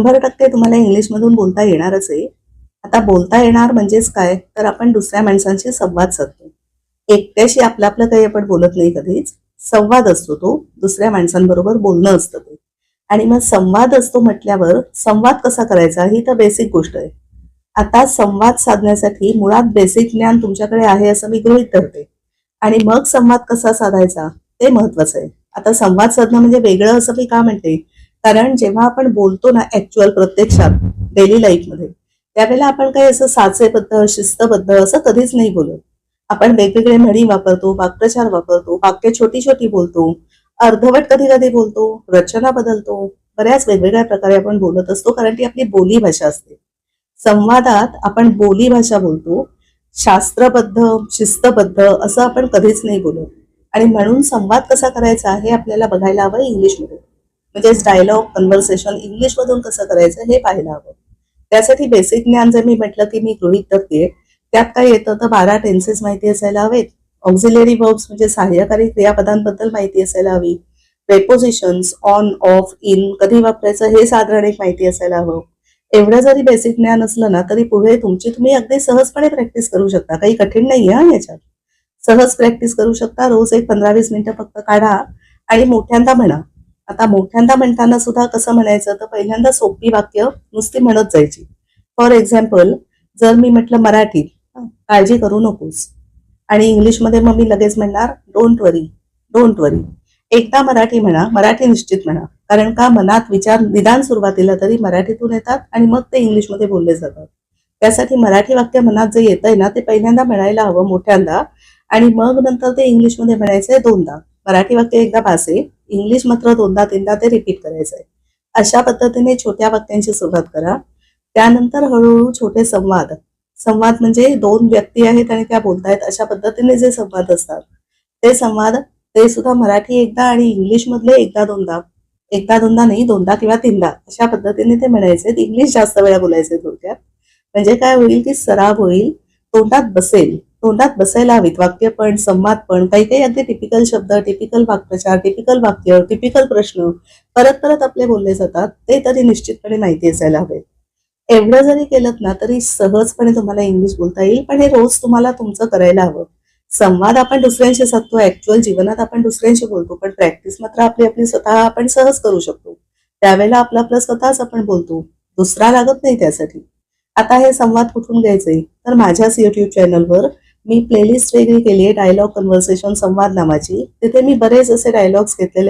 शंभर टक्के तुम्हाला इंग्लिशमधून बोलता येणारच आहे. आता बोलता येणार म्हणजेच काय? तर आपण दुसऱ्या माणसांशी संवाद साधतो. एकट्याशी आपलं आपलं काही आपण बोलत नाही कधीच. संवाद असतो तो. दुसऱ्या माणसांबरोबर बोलणं असतं ते. आणि मग संवाद असतो म्हटल्यावर संवाद कसा करायचा? ही तर बेसिक गोष्ट आहे. आता संवाद साधण्यासाठी मुळात बेसिक ज्ञान तुमच्याकडे आहे असं मी गृहीत धरते. आणि मग संवाद कसा साधायचा? ते महत्वाचं आहे. आता संवाद साधणं म्हणजे वेगळं असं मी का म्हणते? कारण जेव्हा आपण बोलतो ना ऍक्च्युअल प्रत्यक्षात डेली लाईफमध्ये त्यावेळेला आपण काही असं साचेबद्ध शिस्तबद्ध असं कधीच नाही बोलत. आपण वेगवेगळे म्हणी वापरतो वाक्प्रचार वापरतो वाक्य छोटी छोटी बोलतो अर्धवट कधी कधी बोलतो रचना बदलतो बऱ्याच वेगवेगळ्या प्रकारे आपण बोलत असतो कारण ती आपली बोली भाषा असते. संवादात आपण बोली भाषा बोलतो शास्त्रबद्ध शिस्तबद्ध असं आपण कधीच नाही बोलत. आणि म्हणून संवाद कसा करायचा हे आपल्याला बघायला हवं इंग्लिशमध्ये. म्हणजेच डायलॉग कन्व्हर्सेशन इंग्लिशमधून कसं करायचं हे पाहायला हवं त्यासाठी बेसिक ज्ञान जर मी म्हटलं की मी गृहित धरते त्यात काय येतं तर बारा टेन्सेस माहिती असायला हवेत. ऑक्झिलरी वर्ब्स म्हणजे सहाय्यकारी क्रियापदांबद्दल माहिती असायला हवी. प्रेपोजिशन्स ऑन ऑफ इन कधी वापरायचं हे साधारण एक माहिती असायला हवं. एवढं जरी बेसिक ज्ञान असलं ना तरी पुढे तुमची तुम्ही अगदी सहजपणे प्रॅक्टिस करू शकता. काही कठीण नाही हा याच्यात. सहज प्रॅक्टिस करू शकता. रोज एक पंधरा वीस मिनिटं फक्त काढा आणि मोठ्यांदा म्हणा. आता मोठ्यांदा म्हणताना सुद्धा कसं म्हणायचं तर पहिल्यांदा सोपी वाक्य नुसती म्हणत जायची. फॉर एक्झाम्पल जर मी म्हटलं मराठीत काळजी करू नकोस. आणि इंग्लिशमध्ये मग मी लगेच म्हणणार डोंट वरी डोंट वरी एकदा मराठी म्हणा मराठी निश्चित म्हणा कारण का मनात विचार निदान सुरुवातीला तरी मराठीतून येतात आणि मग ते इंग्लिशमध्ये बोलले जातात. त्यासाठी मराठी वाक्य मनात जे येत आहे ना ते पहिल्यांदा म्हणायला हवं मोठ्यांदा आणि मग नंतर ते इंग्लिशमध्ये म्हणायचंय दोनदा. मराठी वाक्य एकदा भासे इंग्लिश मात्र दोनदा तीनदा ते रिपीट करायचंय. अशा पद्धतीने छोट्या वाक्यांची सुरुवात करा. त्यानंतर हळूहळू छोटे संवाद. संवाद म्हणजे दोन व्यक्ती आहेत आणि त्या बोलतायत अशा पद्धतीने जे संवाद असतात. ते संवाद ते सुद्धा मराठी एकदा आणि इंग्लिश मधले एकदा दोनदा एकदा दोनदा नाही दोनदा किंवा तीनदा अशा पद्धतीने ते म्हणायचे इंग्लिश जास्त वेळा बोलायचे थोडक्यात. म्हणजे काय होईल की सराव होईल तोंडात बसेल. तोंडात बसायला हवीत वाक्य पण संवाद पण काही काही अगदी टिपिकल शब्द टिपिकल वाक्प्रचार टिपिकल वाक्य टिपिकल प्रश्न परत परत आपले बोलले जातात ते तरी निश्चितपणे माहिती असायला हवे एवढं जरी केलं ना तरी सहजपणे तुम्हाला इंग्लिश बोलता येईल पण हे रोज तुम्हाला तुमचं करायला हवं. संवाद आपण दुसऱ्यांशी साधतो ऍक्च्युअल जीवनात आपण दुसऱ्यांशी बोलतो पण प्रॅक्टिस मात्र आपली आपली स्वतः आपण सहज करू शकतो. त्यावेळेला आपला आपलं स्वतःच आपण बोलतो दुसरा लागत नाही त्यासाठी. आता हे संवाद कुठून घ्यायचे तर माझ्याच युट्यूब चॅनलवर मी प्लेलिस्ट वेगळी केली आहे डायलॉग कन्व्हर्सेशन संवाद नावाची. तिथे मी बरेच असे डायलॉग्स घेतलेले